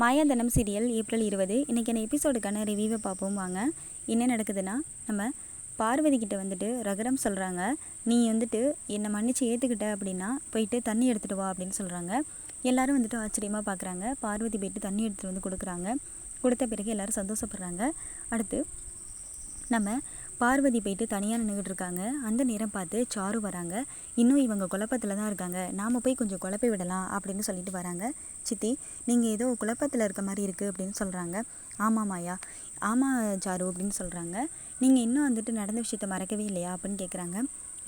மாயாதனம் serial April இருபது. இன்றைக்கான எபிசோடுக்கான ரிவியூவை பார்ப்போம் வாங்க. என்ன நடக்குதுன்னா நம்ம பார்வதி கிட்ட வந்துட்டு ரகரம் சொல்கிறாங்க நீ வந்துட்டு என்னை மன்னிச்சு ஏற்றுக்கிட்ட அப்படின்னா போயிட்டு தண்ணி எடுத்துகிட்டு வா அப்படின்னு சொல்கிறாங்க எல்லோரும் வந்துட்டு ஆச்சரியமாக பார்க்குறாங்க பார்வதி போயிட்டு தண்ணி எடுத்துகிட்டு வந்து கொடுக்குறாங்க. கொடுத்த பிறகு எல்லாரும் சந்தோஷப்படுறாங்க. அடுத்து நம்ம பார்வதி போயிட்டு தனியாக நின்றுக்கிட்டு இருக்காங்க. அந்த நேரம் பார்த்து சாரு வராங்க. இன்னும் இவங்க குழப்பத்தில் தான் இருக்காங்க. நாம் போய் கொஞ்சம் குழப்பி விடலாம் அப்படின்னு சொல்லிட்டு வராங்க. சித்தி நீங்கள் ஏதோ குழப்பத்தில் இருக்க மாதிரி இருக்குது அப்படின்னு சொல்கிறாங்க ஆமாம் மாயா. ஆமாம் சாரு அப்படின்னு சொல்கிறாங்க நீங்கள் இன்னும் வந்துட்டு நடந்த விஷயத்த மறக்கவே இல்லையா அப்படின்னு கேட்குறாங்க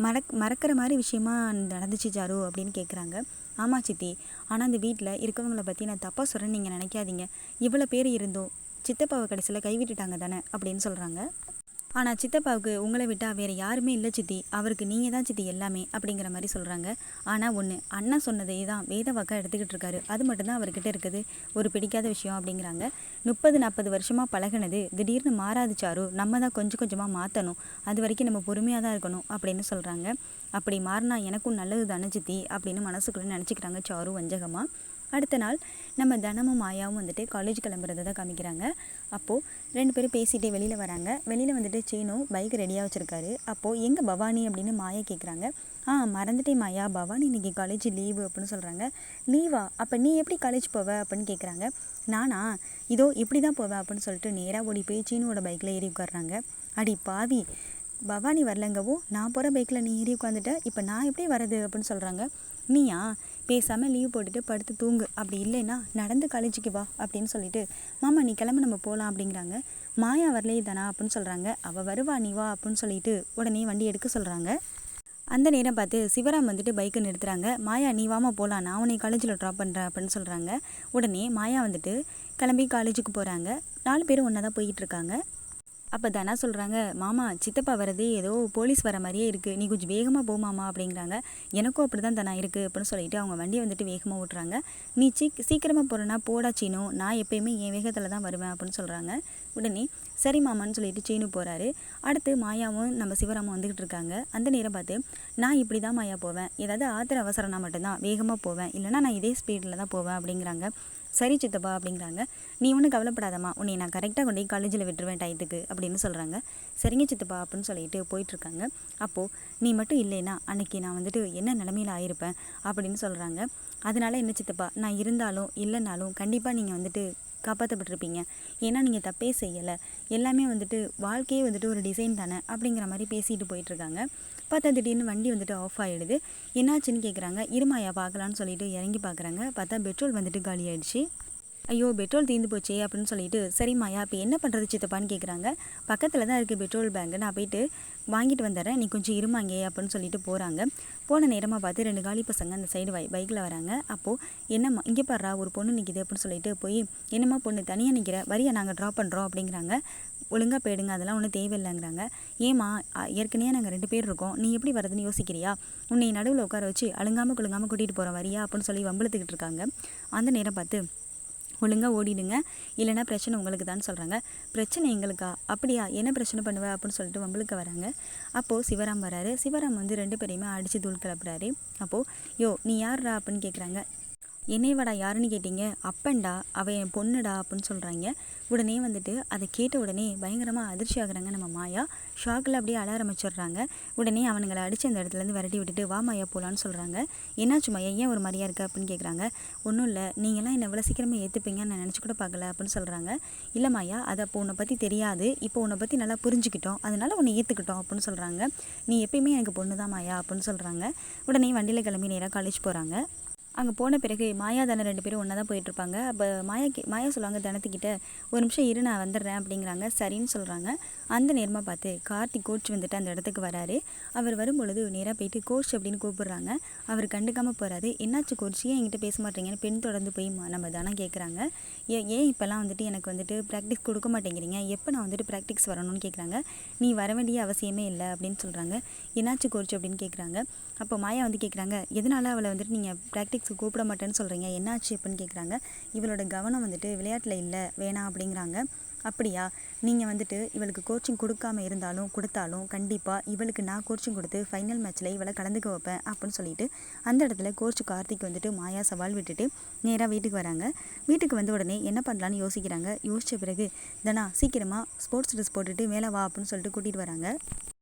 மறக் மறக்கிற மாதிரி விஷயமா நடந்துச்சு சாரு அப்படின்னு கேட்குறாங்க ஆமாம் சித்தி. ஆனால் அந்த வீட்டில் இருக்கவங்களை பற்றி நான் தப்பாக சொல்கிறேன்னு நீங்கள் நினைக்காதீங்க. இவ்வளோ பேர் இருந்தோம் சித்தப்பாவை கடைசியில் கைவிட்டுட்டாங்க தானே அப்படின்னு சொல்கிறாங்க ஆனால் சித்தப்பாவுக்கு உங்களை விட்டால் வேறு யாருமே இல்லை சித்தி. அவருக்கு நீங்கள் தான் சித்தி எல்லாமே அப்படிங்கிற மாதிரி சொல்கிறாங்க ஆனால் ஒன்று அண்ணன் சொன்னதே தான் வேத வாக்கா எடுத்துக்கிட்டு இருக்காரு. அது மட்டும்தான் அவர்கிட்ட இருக்குது. ஒரு பிடிக்காத விஷயம் அப்படிங்கிறாங்க. முப்பது நாற்பது வருஷமாக பழகினது திடீர்னு மாறாது சாரு. நம்ம தான் கொஞ்சம் கொஞ்சமாக மாற்றணும் அது வரைக்கும் நம்ம பொறுமையாக தான் இருக்கணும் அப்படின்னு சொல்கிறாங்க அப்படி மாறினா எனக்கும் நல்லது தானே சித்தி அப்படின்னு மனசுக்குள்ளே நினச்சிக்கிறாங்க சாரு வஞ்சகமாக அடுத்த நாள் நம்ம தனமும் மாயாவும் வந்துட்டு காலேஜ் கிளம்புறதை தான் காமிக்கிறாங்க. அப்போது ரெண்டு பேரும் பேசிகிட்டே வெளியில் வராங்க. வெளியில் வந்துட்டு சீனும் பைக் ரெடியாக வச்சுருக்காரு. அப்போது எங்கே பவானி அப்படின்னு மாயா கேட்குறாங்க ஆ மறந்துட்டே மாயா. பவானி இன்றைக்கி காலேஜ் லீவு அப்படின்னு சொல்கிறாங்க லீவா? அப்போ நீ எப்படி காலேஜ் போவ? அப்படின்னு கேட்குறாங்க நானா? இதோ இப்படி தான் போவேன் அப்படின்னு சொல்லிட்டு நேராக ஓடி போய் சீனுவோட பைக்கில் ஏறி உட்காடுறாங்க அடி பாவி! பவானி வரலங்கவோ? நான் போகிற பைக்கில் நீ ஏறி உட்காந்துட்ட இப்போ நான் எப்படி வரது அப்படின்னு சொல்கிறாங்க நீயா? பேசாமல் லீவ் போட்டுட்டு படுத்து தூங்கு. அப்படி இல்லைன்னா நடந்து காலேஜுக்கு வா அப்படின்னு சொல்லிட்டு மாமா நீ கிளம்பு நம்ம போகலாம் அப்படிங்கிறாங்க. மாயா வரலையே தானா? அப்படின்னு சொல்கிறாங்க அவள் வருவா நீ வா அப்படின்னு சொல்லிட்டு உடனே வண்டி எடுக்க சொல்கிறாங்க அந்த நேரம் பார்த்து சிவராம் வந்துட்டு பைக்கை நிறுத்துறாங்க. மாயா நீ வாமா போகலாம் நான் உன்னை காலேஜில் ட்ராப் பண்ணுறேன் அப்படின்னு சொல்கிறாங்க உடனே மாயா வந்துட்டு கிளம்பி காலேஜுக்கு போகிறாங்க நாலு பேரும் ஒன்றா தான் போய்கிட்டு இருக்காங்க. அப்போ தனா சொல்கிறாங்க மாமா சித்தப்பா வரதே ஏதோ போலீஸ் வர மாதிரியே இருக்குது நீ கொஞ்சம் வேகமாக போ மாமா அப்படிங்கிறாங்க. எனக்கும் அப்படி தான் தனா இருக்குது அப்படின்னு சொல்லிட்டு அவங்க வண்டியை வந்துட்டு வேகமாக ஓட்டுறாங்க. நீ சீக் சீக்கிரமாக போகிறேன்னா போடா சீனு. நான் எப்போயுமே என் வேகத்தில் தான் வருவேன் அப்படின்னு சொல்கிறாங்க உடனே சரி மாமான்னு சொல்லிட்டு சீனு போகிறாரு அடுத்து மாயாவும் நம்ம சிவராமும் வந்துக்கிட்டு இருக்காங்க. அந்த நேரம் பார்த்து நான் இப்படி தான் மாயா போவேன். ஏதாவது ஆத்திர அவசரம்னா மட்டும்தான் வேகமாக போவேன். இல்லைனா நான் இதே ஸ்பீடில் தான் போவேன் அப்படிங்கிறாங்க. சரி சித்தப்பா அப்படிங்கிறாங்க. நீ ஒன்றும் கவலைப்படாதம்மா. உன்னை நான் கரெக்டாக கொண்டு போய் காலேஜில் விட்டுருவேன் டயத்துக்கு அப்படின்னு சொல்கிறாங்க சரிங்க சித்தப்பா அப்படின்னு சொல்லிட்டு போயிட்டுருக்காங்க. அப்போது நீ மட்டும் இல்லைன்னா அன்னைக்கு நான் வந்துட்டு என்ன நிலமையில் ஆயிருப்பேன் அப்படின்னு சொல்கிறாங்க அதனால் என்ன சித்தப்பா? நான் இருந்தாலும் இல்லைனாலும் கண்டிப்பாக நீங்கள் வந்துட்டு காப்பாற்றப்பட்டிருப்பீங்க ஏன்னா நீங்கள் தப்பே செய்யலை. எல்லாமே வந்துட்டு வாழ்க்கையே வந்துட்டு ஒரு டிசைன் தானே அப்படிங்கிற மாதிரி பேசிட்டு போயிட்டுருக்காங்க. பார்த்தா திடீர்னு வண்டி வந்துட்டு ஆஃப் ஆகிடுது என்னாச்சுன்னு கேட்குறாங்க இருமாயா பார்க்கலான்னு சொல்லிட்டு இறங்கி பார்க்குறாங்க பார்த்தா பெட்ரோல் வந்துட்டு காலி ஆயிடுச்சு. ஐயோ பெட்ரோல் தீர்ந்து போச்சே அப்படின்னு சொல்லிட்டு சரிம்மாயா இப்போ என்ன பண்ணுறது சித்தப்பான்னு கேட்குறாங்க பக்கத்தில் தான் இருக்குது பெட்ரோல் பேங்க் நான் போயிட்டு வாங்கிட்டு வந்துடுறேன். நீ கொஞ்சம் இருமாங்க அப்படின்னு சொல்லிட்டு போகிறாங்க போன நேரமாக பார்த்து ரெண்டு காலி பசங்க அந்த சைடு வை பைக்கில் வராங்க. அப்போது என்னம்மா இங்கே பாடுறா ஒரு பொண்ணு நிற்கிது அப்படின்னு சொல்லிட்டு போய் என்னம்மா பொண்ணு தனியாக நிற்கிற வரியை நாங்கள் ட்ராப் பண்ணுறோம் அப்படிங்கிறாங்க. ஒழுங்காக போயிடுங்க அதெல்லாம் ஒன்றும் தேவையில்லைங்கிறாங்க. ஏமா ஏற்கனவே நாங்கள் ரெண்டு பேர் இருக்கோம். நீ எப்படி வரதுன்னு யோசிக்கிறியா? உன்னை நடுவில் உட்கார வச்சு அழுங்காமல் குழுங்காமல் கூட்டிகிட்டு போகிற வரியா? அப்படின்னு சொல்லி வம்பளத்துக்கிட்டு இருக்காங்க. அந்த நேரம் பார்த்து ஒழுங்காக ஓடிடுங்க. இல்லைனா பிரச்சனை உங்களுக்கு தான் சொல்கிறாங்க பிரச்சனை எங்களுக்கா? அப்படியா? என்ன பிரச்சனை பண்ணுவேன் அப்படின்னு சொல்லிட்டு வம்பளுக்கு வராங்க. அப்போது சிவராம் வராரு. சிவராம் வந்து ரெண்டு பேரையுமே அடித்து தூள் கிளப்புறாரு. அப்போது யோ நீ யார்ரா அப்படின்னு கேட்குறாங்க என்னையவாடா யாருன்னு கேட்டீங்க? அப்பன்டா அவள் என் பொண்ணுடா அப்படின்னு சொல்கிறாங்க உடனே வந்துட்டு அதை கேட்ட உடனே பயங்கரமாக அதிர்ச்சி ஆகுறாங்க நம்ம மாயா. ஷாக்கில் அப்படியே அழ ஆரம்பிச்சிடுறாங்க. உடனே அவனுங்களை அடித்து அந்த இடத்துலேருந்து விரட்டி விட்டுட்டு வா மாயா போகலான்னு சொல்கிறாங்க என்னாச்சு மாயா? ஏன் ஒரு மாதிரியா இருக்குது அப்படின்னு கேட்குறாங்க ஒன்றும் இல்லை. நீங்களாம் என்னை இவ்வளோ சீக்கிரமாக ஏற்றுப்பீங்கன்னு நான் நினச்சி கூட பார்க்கல அப்படின்னு சொல்கிறாங்க இல்லை மாயா அதை அப்போ உன்னை பற்றி தெரியாது. இப்போ உன்னை பற்றி நல்லா புரிஞ்சுக்கிட்டோம். அதனால் உன்னை ஏற்றுக்கிட்டோம் அப்படின்னு சொல்கிறாங்க நீ எப்பயுமே எனக்கு பொண்ணு தான் மாயா அப்படின்னு சொல்கிறாங்க உடனே வண்டியில் கிளம்பி நேராக காலேஜ் போகிறாங்க அங்கே போன பிறகு மாயா தானே ரெண்டு பேரும் ஒன்றா தான் போயிட்டுருப்பாங்க. அப்போ மாயா மாயா சொல்லுவாங்க தனத்துக்கிட்ட ஒரு நிமிஷம் இரு நான் வந்துடுறேன் அப்படிங்கிறாங்க. சரின்னு சொல்கிறாங்க அந்த நேரமாக பார்த்து கார்த்திக் கோச் வந்துட்டு அந்த இடத்துக்கு வராரு. அவர் வரும்பொழுது நேராக போயிட்டு கோச் அப்படின்னு கூப்பிடுறாங்க. அவர் கண்டுக்காமல் போகிறாரு என்னாச்சு கோச் ஏன் என்கிட்ட பேச மாட்டேங்கன்னு பெண் தொடர்ந்து போய் நம்ம தானே கேட்குறாங்க ஏ ஏன் இப்போல்லாம் வந்துட்டு எனக்கு வந்துட்டு ப்ராக்டிஸ் கொடுக்க மாட்டேங்கிறீங்க? எப்போ நான் வந்துட்டு ப்ராக்டிஸ் வரணும்னு கேட்குறாங்க நீ வர வேண்டிய அவசியமே இல்லை அப்படின்னு சொல்கிறாங்க என்னாச்சு கோச் அப்படின்னு கேட்குறாங்க அப்போ மாயா வந்து கேட்குறாங்க எதனால அவளை வந்துட்டு நீங்கள் ப்ராக்டிக்ஸுக்கு கூப்பிட மாட்டேன்னு சொல்கிறீங்க என்னாச்சு அப்படின்னு கேட்குறாங்க இவளோட கவனம் வந்துட்டு விளையாட்டில் இல்லை வேணாம் அப்படிங்கிறாங்க. அப்படியா? நீங்கள் வந்துட்டு இவளுக்கு கோச்சிங் கொடுக்காம இருந்தாலும் கொடுத்தாலும் கண்டிப்பாக இவளுக்கு நான் கோச்சிங் கொடுத்து ஃபைனல் மேட்ச்சில் இவளை கலந்துக்க வைப்பேன் அப்படின்னு சொல்லிட்டு அந்த இடத்துல கோச் கார்த்திக் வந்துட்டு மாயா சவால் விட்டுட்டு நேராக வீட்டுக்கு வராங்க. வீட்டுக்கு வந்த உடனே என்ன பண்ணலான்னு யோசிக்கிறாங்க. யோசித்த பிறகு தனா சீக்கிரமாக ஸ்போர்ட்ஸ் ட்ரெஸ் போட்டுட்டு மேலே வா அப்படின்னு சொல்லிட்டு கூட்டிகிட்டு வராங்க.